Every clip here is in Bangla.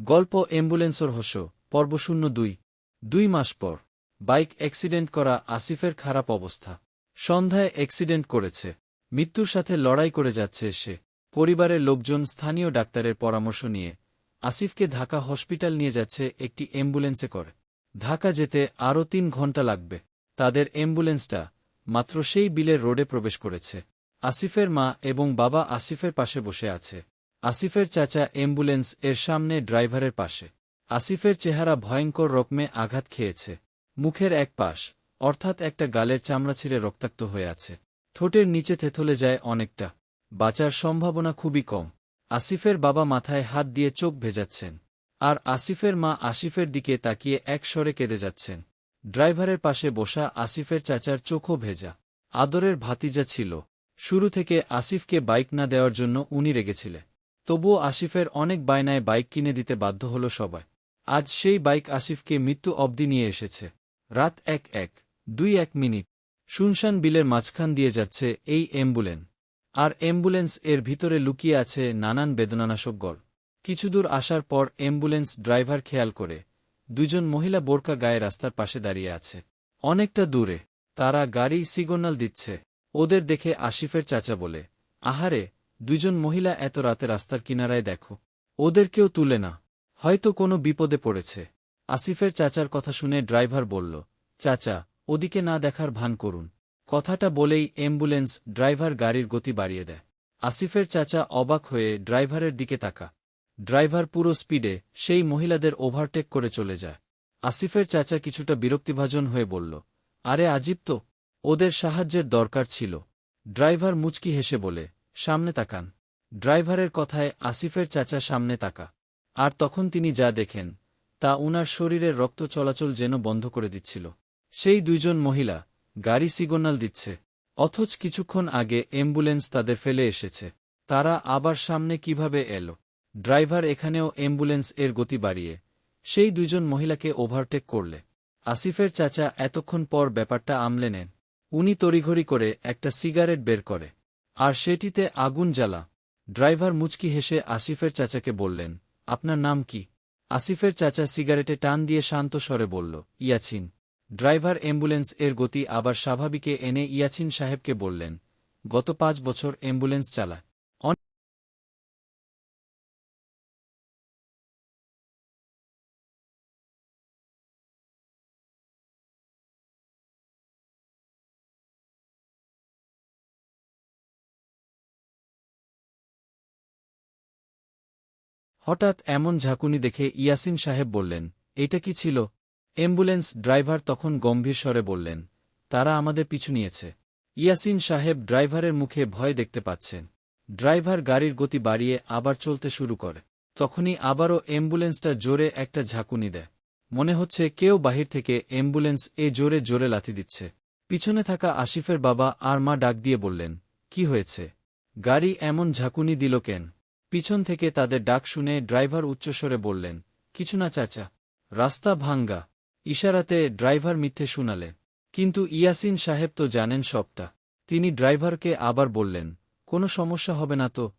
গল্প অ্যাম্বুলেন্সর হস পর্ব শূন্য দুই। দুই মাস পর, বাইক অ্যাক্সিডেন্ট করা আসিফের খারাপ অবস্থা। সন্ধ্যায় অ্যাক্সিডেন্ট করেছে। মৃত্যুর সাথে লড়াই করে যাচ্ছে সে। পরিবারের লোকজন স্থানীয় ডাক্তারের পরামর্শ নিয়ে আসিফকে ঢাকা হসপিটাল নিয়ে যাচ্ছে একটি অ্যাম্বুলেন্সে করে। ঢাকা যেতে আরও তিন ঘণ্টা লাগবে। তাদের অ্যাম্বুলেন্সটা মাত্র সেই বিলের রোডে প্রবেশ করেছে। আসিফের মা এবং বাবা আসিফের পাশে বসে আছে। আসিফের চাচা অ্যাম্বুলেন্স এর সামনে ড্রাইভারের পাশে। আসিফের চেহারা ভয়ঙ্কর রকমে আঘাত খেয়েছে। মুখের এক পাশ, অর্থাৎ একটা গালের চামড়া ছিঁড়ে রক্তাক্ত হয়ে আছে। ঠোঁটের নিচে থেথলে যায় অনেকটা। বাঁচার সম্ভাবনা খুবই কম। আসিফের বাবা মাথায় হাত দিয়ে চোখ ভেজাচ্ছেন। আর আসিফের মা আসিফের দিকে তাকিয়ে এক স্বরে কেঁদে যাচ্ছেন। ড্রাইভারের পাশে বসা আসিফের চাচার চোখও ভেজা। আদরের ভাতিজা ছিল। শুরু থেকে আসিফকে বাইক না দেওয়ার জন্য উনি রেগেছিলে তবুও আসিফের অনেক বায়নায় বাইক কিনে দিতে বাধ্য হল সবাই। আজ সেই বাইক আসিফকে মৃত্যু অবধি নিয়ে এসেছে। রাত এক এক, দুই এক মিনিট। শুনশান বিলের মাঝখান দিয়ে যাচ্ছে এই অ্যাম্বুলেন্স। আর অ্যাম্বুলেন্স এর ভিতরে লুকিয়ে আছে নানান বেদনানাশক গল কিছুদূর আসার পর অ্যাম্বুলেন্স ড্রাইভার খেয়াল করে, দুজন মহিলা বোরকা গায়ে রাস্তার পাশে দাঁড়িয়ে আছে। অনেকটা দূরে, তারা গাড়ি সিগন্যাল দিচ্ছে। ওদের দেখে আসিফের চাচা বলে, আহারে দুজন মহিলা এত রাতে রাস্তার কিনারায় দেখো। ওদের কেউ তুলে না। হয়তো কোনো বিপদে পড়েছে। আসিফের চাচার কথা শুনে ড্রাইভার বলল, চাচা, ওদিকে না দেখার ভান করুন। কথাটা বলেই অ্যাম্বুলেন্স ড্রাইভার গাড়ির গতি বাড়িয়ে দেয়। আসিফের চাচা অবাক হয়ে ড্রাইভারের দিকে তাকা ড্রাইভার পুরো স্পিডে সেই মহিলাদের ওভারটেক করে চলে যায়। আসিফের চাচা কিছুটা বিরক্তিভাজন হয়ে বলল, আরে আজিব তো। ওদের সাহায্যের দরকার ছিল। ড্রাইভার মুচকি হেসে বলে সামনে তাকান। ড্রাইভারের কথায় আসিফের চাচা সামনে তাকা। আর তখন তিনি যা দেখেন, তা উনার শরীরের রক্ত চলাচল যেন বন্ধ করে দিচ্ছিল। সেই দুইজন মহিলা গাড়ি সিগন্যাল দিচ্ছে, অথচ কিছুক্ষণ আগে অ্যাম্বুলেন্স তাদের ফেলে এসেছে। তারা আবার সামনে কীভাবে এলো? ড্রাইভার এখানেও অ্যাম্বুলেন্স এর গতি বাড়িয়ে, সেই দুইজন মহিলাকে ওভারটেক করলে। আসিফের চাচা এতক্ষণ পর ব্যাপারটা আমলে নেন। উনি তড়িঘড়ি করে একটা সিগারেট বের করে। আর সেটিতে আগুন জ্বালা। ড্রাইভার মুচকি হেসে আসিফের চাচাকে বললেন, আপনার নাম কি? আসিফের চাচা সিগারেটে টান দিয়ে শান্ত স্বরে বলল, ইয়াছিন। ড্রাইভার অ্যাম্বুলেন্স এর গতি আবার স্বাভাবিকে এনে ইয়াছিন সাহেবকে বললেন, গত পাঁচ বছর অ্যাম্বুলেন্স চালায়। হঠাৎ এমন ঝাঁকুনি দেখে ইয়াসিন সাহেব বললেন এটা কি ছিল? অ্যাম্বুলেন্স ড্রাইভার তখন গম্ভীর স্বরে বললেন, তারা আমাদের পিছু নিয়েছে। ইয়াসিন সাহেব ড্রাইভারের মুখে ভয় দেখতে পাচ্ছেন। ড্রাইভার গাড়ির গতি বাড়িয়ে আবার চলতে শুরু করে। তখনই আবারও অ্যাম্বুলেন্সটা জোরে একটা ঝাঁকুনি দেয়। মনে হচ্ছে কেউ বাহির থেকে অ্যাম্বুলেন্স এ জোরে জোরে লাথি দিচ্ছে। পিছনে থাকা আসিফের বাবা আর মা ডাক দিয়ে বললেন, কি হয়েছে? গাড়ি এমন ঝাঁকুনি দিল কেন? পিছন থেকে তাদের ডাক শুনে ড্রাইভার উচ্চস্বরে বললেন, কিছু না চাচা, রাস্তা ভাঙ্গা। ইশারাতে ড্রাইভার মিথ্যে শুনালে কিন্তু ইয়াসিন সাহেব তো জানেন সবটা। তিনি ড্রাইভারকে আবার বললেন, কোনো সমস্যা হবে না তো?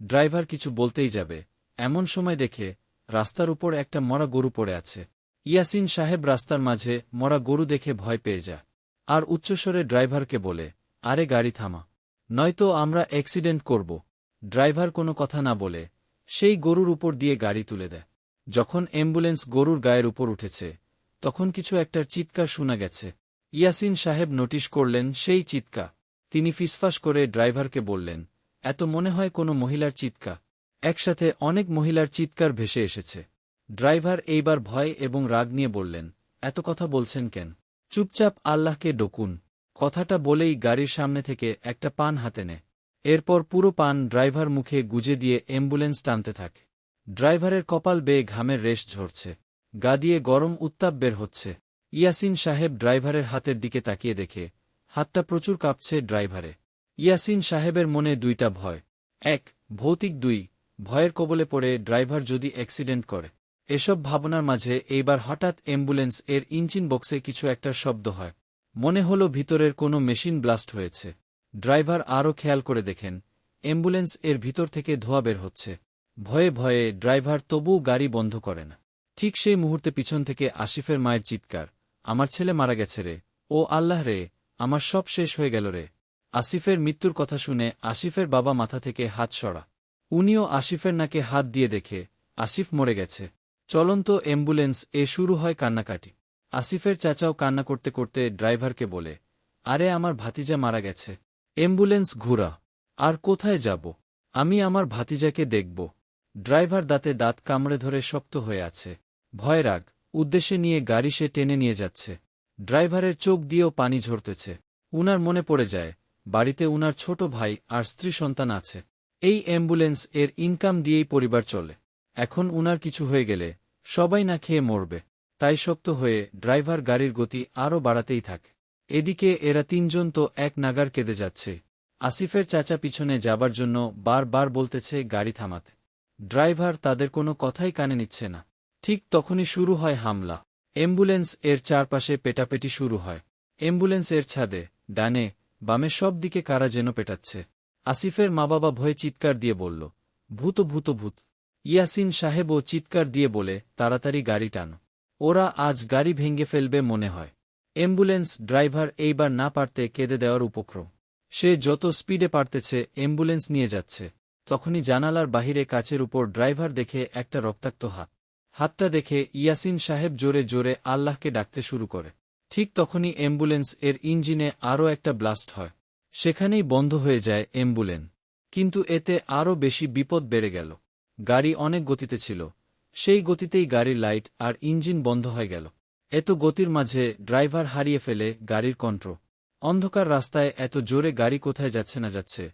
ড্রাইভার কিছু বলতেই যাবে। এমন সময় দেখে রাস্তার উপর একটা মরা গরু পড়ে আছে। ইয়াসিন সাহেব রাস্তার মাঝে মরা গরু দেখে ভয় পেয়ে যায়। আর উচ্চস্বরে ড্রাইভারকে বলে, আরে গাড়ি থামা। নয়তো আমরা অ্যাক্সিডেন্ট করব। ড্রাইভার কোনো কথা না বলে, সেই গরুর উপর দিয়ে গাড়ি তুলে দেয়। যখন অ্যাম্বুলেন্স গরুর গায়ের উপর উঠেছে, তখন কিছু একটার চিৎকার শোনা গেছে। ইয়াসিন সাহেব নোটিশ করলেন, সেই চিৎকা তিনি ফিসফাস করে ড্রাইভারকে বললেন, এত মনে হয় কোনো মহিলার চিৎকা একসাথে অনেক মহিলার চিৎকার ভেসে এসেছে। ড্রাইভার এইবার ভয় এবং রাগ নিয়ে বললেন, এত কথা বলছেন কেন? চুপচাপ আল্লাহকে ডকুন। কথাটা বলেই গাড়ির সামনে থেকে একটা পান হাতে নেয়। এরপর পুরো পান ড্রাইভার মুখে গুজে দিয়ে অ্যাম্বুলেন্স টানতে থাকে। ড্রাইভারের কপাল বেয়ে ঘামের রেশ ঝরছে। গা দিয়ে গরম উত্তাপ বের হচ্ছে। ইয়াসিন সাহেব ড্রাইভারের হাতের দিকে তাকিয়ে দেখে, হাতটা প্রচুর কাঁপছে ড্রাইভারে। ইয়াসিন সাহেবের মনে দুইটা ভয়। এক, ভৌতিক দুই, ভয়ের কবলে পড়ে ড্রাইভার যদি অ্যাক্সিডেন্ট করে। এসব ভাবনার মাঝে এইবার হঠাৎ অ্যাম্বুলেন্স এর ইঞ্জিন বক্সে কিছু একটা শব্দ হয়। মনে হল ভিতরের কোনো মেশিন ব্লাস্ট হয়েছে। ড্রাইভার আরও খেয়াল করে দেখেন, অ্যাম্বুলেন্স এর ভিতর থেকে ধোয়া বের হচ্ছে। ভয়ে ভয়ে ড্রাইভার তবুও গাড়ি বন্ধ করে না। ঠিক সেই মুহূর্তে পিছন থেকে আসিফের মায়ের চিৎকার, আমার ছেলে মারা গেছে রে, ও আল্লাহ রে, আমার সব শেষ হয়ে গেল রে। আসিফের মৃত্যুর কথা শুনে আসিফের বাবা মাথা থেকে হাত সরা। উনিও আসিফের নাকে হাত দিয়ে দেখে, আসিফ মরে গেছে। চলন্ত অ্যাম্বুলেন্স এ শুরু হয় কান্নাকাটি। আসিফের চাচাও কান্না করতে করতে ড্রাইভারকে বলে, আরে, আমার ভাতিজা মারা গেছে। অ্যাম্বুলেন্স ঘুরা। আর কোথায় যাব? আমি আমার ভাতিজাকে দেখব। ড্রাইভার দাঁতে দাঁত কামড়ে ধরে শক্ত হয়ে আছে। ভয় রাগ, উদ্দেশ্যে নিয়ে গাড়ি সে টেনে নিয়ে যাচ্ছে। ড্রাইভারের চোখ দিয়েও পানি ঝরতেছে। উনার মনে পড়ে যায়, বাড়িতে উনার ছোট ভাই আর স্ত্রী সন্তান আছে। এই অ্যাম্বুলেন্স এর ইনকাম দিয়েই পরিবার চলে। এখন উনার কিছু হয়ে গেলে সবাই না খেয়ে মরবে। তাই শক্ত হয়ে ড্রাইভার গাড়ির গতি আরও বাড়াতেই থাকে। এদিকে এরা তিনজন তো এক নাগার কেঁদে যাচ্ছে। আসিফের চাচা পিছনে যাবার জন্য বারবার বলতেছে, গাড়ি থামাতে। ড্রাইভার তাদের কোনো কথাই কানে নিচ্ছে না। ঠিক তখনই শুরু হয় হামলা। অ্যাম্বুলেন্স এর চারপাশে পেটাপেটি শুরু হয়। অ্যাম্বুলেন্স এর ছাদে, ডানে, বামে সব দিকে কারা যেন পেটাচ্ছে। আসিফের মা বাবা ভয়ে চিৎকার দিয়ে বলল, ভূত ভূত ভূত। ইয়াসিন সাহেবও চিৎকার দিয়ে বলে, তাড়াতাড়ি গাড়ি টানো। ওরা আজ গাড়ি ভেঙে ফেলবে মনে হয়। অ্যাম্বুলেন্স ড্রাইভার এইবার না পারতে কেঁদে দেওয়ার উপক্রম। সে যত স্পিডে পারতেছে, অ্যাম্বুলেন্স নিয়ে যাচ্ছে। তখনই জানালার বাহিরে কাচের উপর ড্রাইভার দেখে একটা রক্তাক্ত হাত। হাতটা দেখে ইয়াসিন সাহেব জোরে জোরে আল্লাহকে ডাকতে শুরু করে। ঠিক তখনই অ্যাম্বুলেন্স এর ইঞ্জিনে আরও একটা ব্লাস্ট হয়। সেখানেই বন্ধ হয়ে যায় অ্যাম্বুলেন্স কিন্তু এতে আরও বেশি বিপদ বেড়ে গেল। গাড়ি অনেক গতিতে ছিল। সেই গতিতেই গাড়ির লাইট আর ইঞ্জিন বন্ধ হয়ে গেল। এত গতির মাঝে ড্রাইভার হারিয়ে ফেলে গাড়ির কন্ট্রো। অন্ধকার রাস্তায় এত জোরে গাড়ি কোথায় যাচ্ছে না যাচ্ছে,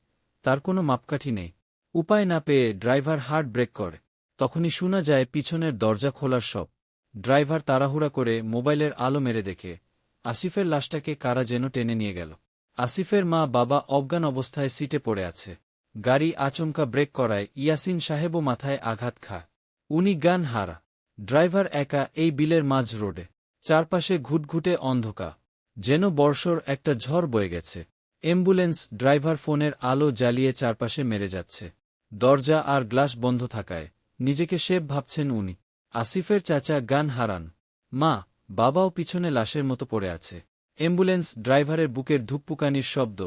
তার কোনো মাপকাঠি নেই। উপায় না পেয়ে ড্রাইভার হার্ড ব্রেক করে। তখনই শোনা যায় পিছনের দরজা খোলার সব। ড্রাইভার তাড়াহুড়া করে মোবাইলের আলো মেরে দেখে, আসিফের লাশটাকে কারা যেন টেনে নিয়ে গেল। আসিফের মা বাবা অজ্ঞান অবস্থায় সিটে পড়ে আছে। গাড়ি আচমকা ব্রেক করায় ইয়াসিন সাহেবও মাথায় আঘাত খা উনি গান হারা। ড্রাইভার একা এই বিলের মাঝ রোডে। চারপাশে ঘুটঘুটে অন্ধকার, যেন বর্ষর একটা ঝড় বয়ে গেছে। অ্যাম্বুলেন্স ড্রাইভার ফোনের আলো জ্বালিয়ে চারপাশে মেরে যাচ্ছে। দরজা আর গ্লাস বন্ধ থাকায় নিজেকে শেব ভাবছেন উনি। আসিফের চাচা গান হারান। মা, বাবাও পিছনে লাশের মতো পড়ে আছে। অ্যাম্বুলেন্স ড্রাইভারের বুকের ধুপপুকানির শব্দ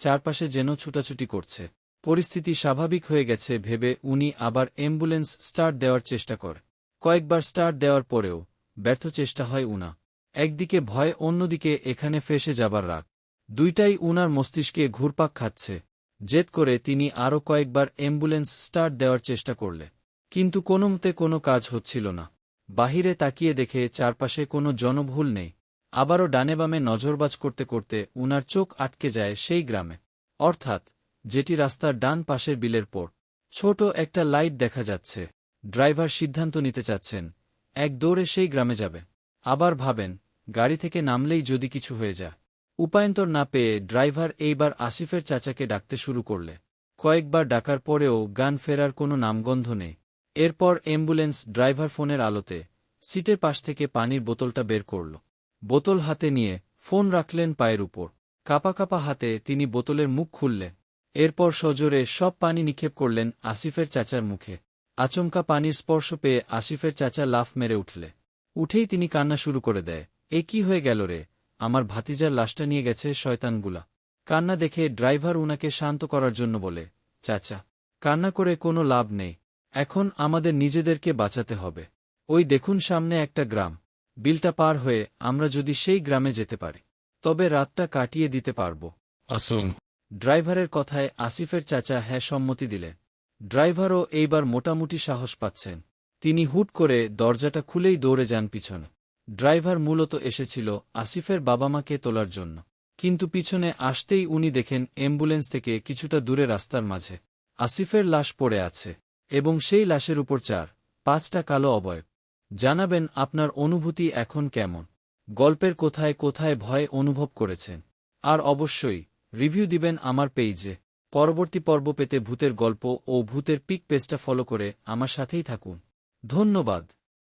চারপাশে যেন ছুটাছুটি করছে। পরিস্থিতি স্বাভাবিক হয়ে গেছে ভেবে উনি আবার অ্যাম্বুলেন্স স্টার্ট দেওয়ার চেষ্টা কর। কয়েকবার স্টার্ট দেওয়ার পরেও ব্যর্থ চেষ্টা হয় উনা। একদিকে ভয়, অন্যদিকে এখানে ফেসে যাবার রাগ। দুইটাই উনার মস্তিষ্কে ঘুরপাক খাচ্ছে। জেদ করে তিনি আরও কয়েকবার অ্যাম্বুলেন্স স্টার্ট দেওয়ার চেষ্টা করলে। কিন্তু কোনোমতে কোনো কাজ হচ্ছিল না। বাহিরে তাকিয়ে দেখে চারপাশে কোনো জনভুল নেই। আবারও ডানে বামে নজরবাজ করতে করতে উনার চোখ আটকে যায় সেই গ্রামে। অর্থাৎ, যেটি রাস্তার ডান পাশের বিলের পর। ছোট একটা লাইট দেখা যাচ্ছে। ড্রাইভার সিদ্ধান্ত নিতে চাচ্ছেন এক দৌড়ে সেই গ্রামে যাবে। আবার ভাবেন, গাড়ি থেকে নামলেই যদি কিছু হয়ে যায়। উপায়ন্তর না পেয়ে ড্রাইভার এইবার আসিফের চাচাকে ডাকতে শুরু করলে। কয়েকবার ডাকার পরেও গান ফেরার কোনো নামগন্ধ নেই। এরপর অ্যাম্বুলেন্স ড্রাইভার ফোনের আলোতে সিটের পাশ থেকে পানির বোতলটা বের করল। বোতল হাতে নিয়ে ফোন রাখলেন পায়ের উপর। কাপা কাপা হাতে তিনি বোতলের মুখ খুললে। এরপর সজোরে সব পানি নিক্ষেপ করলেন আসিফের চাচার মুখে। আচমকা পানির স্পর্শ পেয়ে আসিফের চাচা লাফ মেরে উঠলে। উঠেই তিনি কান্না শুরু করে দেয়। এ কি হয়ে গেল রে? আমার ভাতিজার লাশটা নিয়ে গেছে শয়তানগুলা। কান্না দেখে ড্রাইভার উনাকে শান্ত করার জন্য বলে চাচা কান্না করে কোনো লাভ নেই। এখন আমাদের নিজেদেরকে বাঁচাতে হবে। ওই দেখুন সামনে একটা গ্রাম। বিলটা পার হয়ে আমরা যদি সেই গ্রামে যেতে পারি তবে রাতটা কাটিয়ে দিতে পারব। আসুন। ড্রাইভারের কথায় আসিফের চাচা হ্যাঁ সম্মতি দিলেন। ড্রাইভারও এইবার মোটামুটি সাহস পাচ্ছেন। তিনি হুট করে দরজাটা খুলেই দৌড়ে যান পিছনে। ড্রাইভার মূলত এসেছিল আসিফের বাবা মাকে তোলার জন্য। কিন্তু পিছনে আসতেই উনি দেখেন অ্যাম্বুলেন্স থেকে কিছুটা দূরে রাস্তার মাঝে। আসিফের লাশ পড়ে আছে এবং সেই লাশের উপর চার, পাঁচটা কালো অবয়ব জানাবেন আপনার অনুভূতি এখন কেমন? গল্পের কোথায় কোথায় ভয় অনুভব করেছেন? আর অবশ্যই, রিভিউ দিবেন আমার পেইজে। পরবর্তী পর্ব পেতে ভূতের গল্প ও ভূতের পিক পেজটা ফলো করে আমার সাথেই থাকুন। ধন্যবাদ।